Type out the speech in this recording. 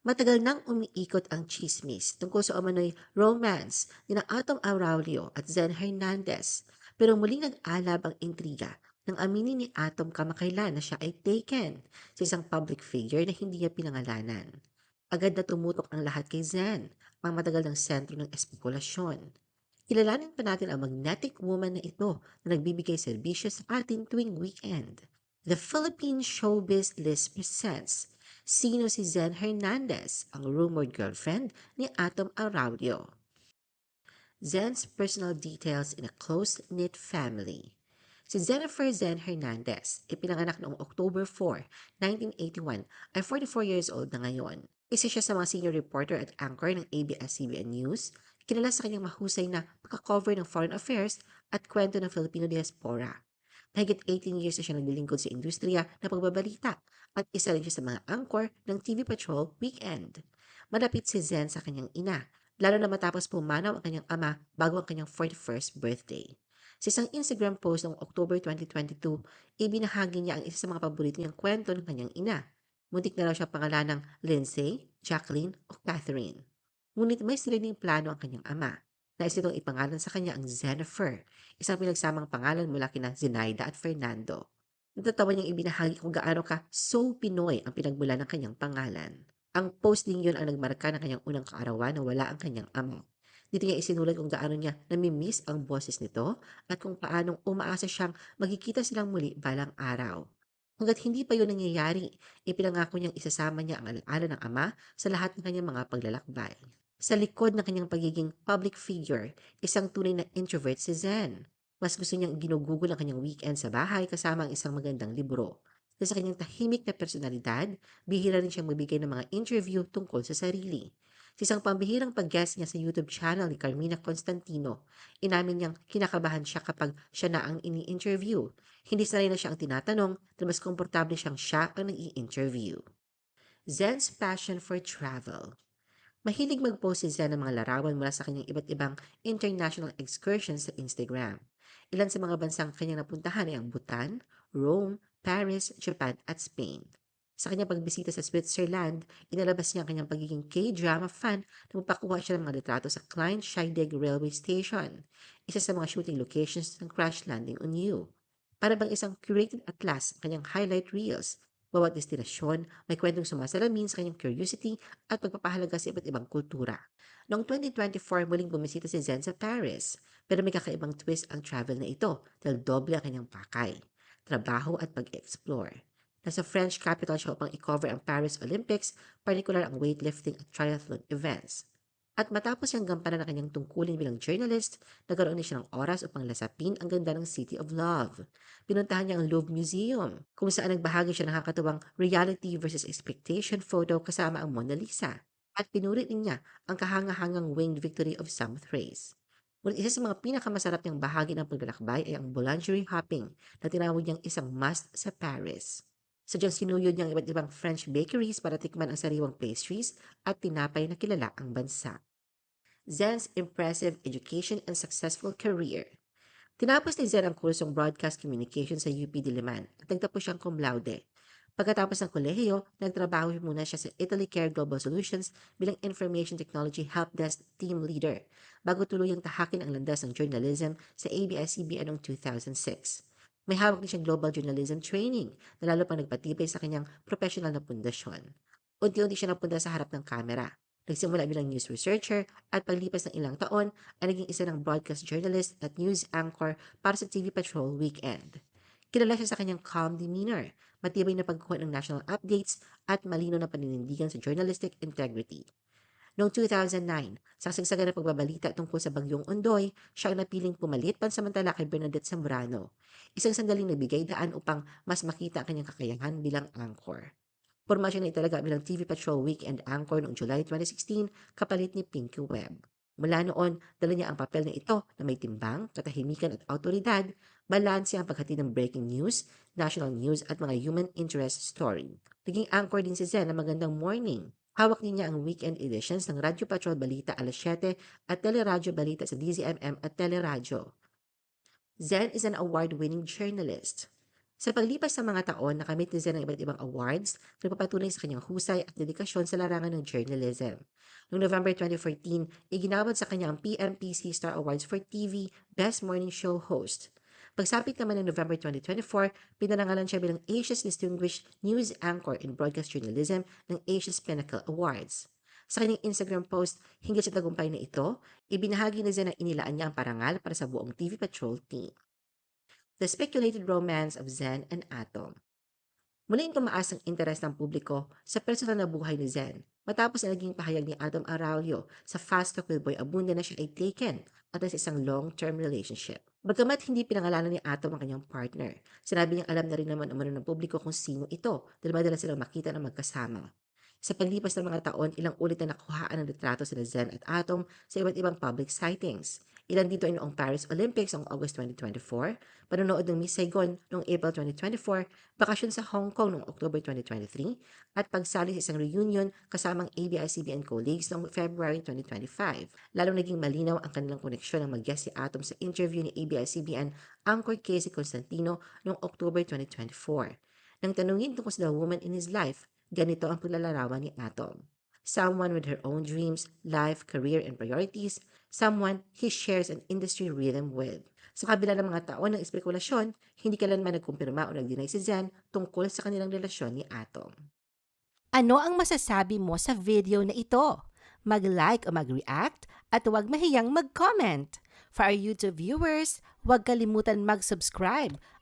Matagal nang umiikot ang tsismis tungkol sa umano'y romance nina Atom Aurelio at Zen Hernandez. Pero muling nag-alab ang intriga nang aminin ni Atom kamakailan na siya ay taken sa isang public figure na hindi niya pinangalanan. Agad na tumutok ang lahat kay Zen, ang matagal ng sentro ng espekulasyon. Kilalanin pa natin ang magnetic woman na ito na nagbibigay serbisyo sa atin tuwing weekend. The Philippine Showbiz List presents Sino si Zen Hernandez, ang rumored girlfriend ni Atom Araudio? Zen's personal details in a close-knit family. Si Jennifer Zen Hernandez, ipinanganak noong October 4, 1981, ay 44 years old na ngayon. Isa siya sa mga senior reporter at anchor ng ABS-CBN News, kilala sa kanyang mahusay na pagka-cover ng foreign affairs at kwento ng Filipino diaspora. Mahigit 18 years na siya naglilingkod sa industriya na pagbabalita at isa rin siya sa mga anchor ng TV Patrol Weekend. Malapit si Zen sa kanyang ina, lalo na matapos pumanaw ang kanyang ama bago ang kanyang 41st birthday. Sa isang Instagram post noong October 2022, ibinahagi niya ang isa sa mga paborito niyang kwento ng kanyang ina. Muntik na raw siya pangalan ng Lindsay, Jacqueline o Catherine. Ngunit may sariling plano ang kanyang ama. Nais nitong ipangalan sa kanya ang Jennifer, isang pinagsamang pangalan mula kina Zenaida at Fernando. Natatawa niyang ibinahagi kung gaano ka so Pinoy ang pinagmula ng kanyang pangalan. Ang post din yun ang nagmarka ng kanyang unang kaarawan na wala ang kanyang ama. Dito niya isinulat kung gaano niya namimiss ang boses nito at kung paanong umaasa siyang magkikita silang muli balang araw. Hanggat hindi pa yun nangyayari, ipinangako niyang isasama niya ang alaala ng ama sa lahat ng kanyang mga paglalakbay. Sa likod ng kanyang pagiging public figure, isang tunay na introvert si Zen. Mas gusto niyang ginugugol ang kanyang weekend sa bahay kasama ang isang magandang libro. Dahil sa kanyang tahimik na personalidad, bihira rin siyang magbigay ng mga interview tungkol sa sarili. Sa isang pambihirang pag-guest niya sa YouTube channel ni Carmina Constantino, inamin niyang kinakabahan siya kapag siya na ang ini-interview. Hindi sanay na siya ang tinatanong dahil mas komportable siyang siya ang nag-i-interview. Zen's passion for travel. Mahilig mag-post si Zen ng mga larawan mula sa kanyang iba't ibang international excursions sa Instagram. Ilan sa mga bansang kanyang napuntahan ay ang Bhutan, Rome, Paris, Japan at Spain. Sa kanyang pagbisita sa Switzerland, inalabas niya ang kanyang pagiging K-drama fan na magpakuha siya ng mga litrato sa Klein Scheidegg Railway Station, isa sa mga shooting locations ng Crash Landing on You. Para bang isang curated atlas ang kanyang highlight reels bawat destinasyon may kwentong sumasalamin sa kanyang curiosity at pagpapahalaga sa iba't ibang kultura. Noong 2024, muling bumisita si Zen sa Paris, pero may kakaibang twist ang travel na ito dahil doble ang kanyang pakay, trabaho at pag-explore. Nasa French capital siya upang i-cover ang Paris Olympics, partikular ang weightlifting at triathlon events. At matapos siyang gampanan ng kanyang tungkulin bilang journalist, nagkaroon niya siya ng oras upang lasapin ang ganda ng City of Love. Pinuntahan niya ang Louvre Museum, kung saan nagbahagi siya ng nakakatuwang reality versus expectation photo kasama ang Mona Lisa. At pinurit niya ang kahangahangang winged victory of Samothrace. Ngunit isa sa mga pinakamasarap niyang bahagi ng paglalakbay ay ang boulangerie hopping na tinawag niyang isang must sa Paris. Sadyang sinuyod niya ang iba't ibang French bakeries para tikman ang sariwang pastries at tinapay na kilala ang bansa. Zen's impressive education and successful career. Tinapos ni Zen ang kursong Broadcast Communication sa UP Diliman at nagtapos siyang cum laude. Pagkatapos ng kolehiyo, nagtrabaho muna siya sa Italy Care Global Solutions bilang Information Technology Help Desk Team Leader bago tuluyang tahakin ang landas ng journalism sa ABS-CBN noong 2006. May hawak din siyang global journalism training na lalo pang nagpatibay sa kanyang professional na pundasyon. Unti-unti siya napunta sa harap ng kamera. Nagsimula bilang news researcher at paglipas ng ilang taon ay naging isa ng broadcast journalist at news anchor para sa TV Patrol Weekend. Kilala siya sa kanyang calm demeanor, matibay na pagkuha ng national updates at malino na paninindigan sa journalistic integrity. Noong 2009, sa kasagsagan ng pagbabalita tungkol sa bagyong Ondoy, siya ang napiling pumalit pansamantala kay Bernadette Zambrano, isang sandaling nagbigay daan upang mas makita ang kanyang kakayahan bilang anchor. Formasyon na italaga bilang TV Patrol Weekend Anchor noong July 2016 kapalit ni Pinky Webb. Mula noon, dala niya ang papel na ito na may timbang, katahimikan at autoridad, balanse ang paghatid ng breaking news, national news at mga human interest story. Naging anchor din si Zen na magandang morning. Hawak niya ang weekend editions ng Radyo Patrol Balita alas 7 at Teleradyo Balita sa DZMM at Teleradyo. Zen is an award-winning journalist. Sa paglipas ng mga taon, nakamit ni Zen ang iba't ibang awards na nagpapatunay sa kanyang husay at dedikasyon sa larangan ng journalism. Noong November 2014, iginawad sa kanya ang PMPC Star Awards for TV Best Morning Show Host. Pagsapit naman ng November 2024, pinarangalan siya bilang Asia's Distinguished News Anchor in Broadcast Journalism ng Asia's Pinnacle Awards. Sa kanyang Instagram post, hinggil sa tagumpay na ito, ibinahagi ni Zen na inilaan niya ang parangal para sa buong TV Patrol team. The Speculated Romance of Zen and Atom Muling tumaas ang interes ng publiko sa personal na buhay ni Zen matapos na naging pahayag ni Atom Araulio sa Fast Talk with Boy Abunda na siya ay taken at sa isang long-term relationship. Bagamat hindi pinangalanan ni Atom ang kanyang partner, sinabi niyang alam na rin naman umano ng publiko kung sino ito dahil madalas silang makita na magkasama. Sa paglipas ng mga taon, ilang ulit na nakuhaan ng litrato sila Zen at Atom sa iba't ibang public sightings. Ilan dito ay noong Paris Olympics noong August 2024, panonood ng Miss Saigon noong April 2024, bakasyon sa Hong Kong noong October 2023, at pagsali sa isang reunion kasamang ABS-CBN colleagues noong February 2025. Lalong naging malinaw ang kanilang koneksyon ng mag-guest si Atom sa interview ni ABS-CBN anchor Casey Constantino noong October 2024. Nang tanungin tungkol sa the woman in his life, ganito ang paglalarawan ni Atom. Someone with her own dreams, life, career, and priorities. Someone he shares an industry rhythm with. Sa kabila ng mga taon ng espekulasyon, hindi kailanman nagkumpirma o nag-deny si Zen tungkol sa kanilang relasyon ni Atom. Ano ang masasabi mo sa video na ito? Mag-like o mag-react at huwag mahiyang mag-comment. For our YouTube viewers, huwag kalimutan mag-subscribe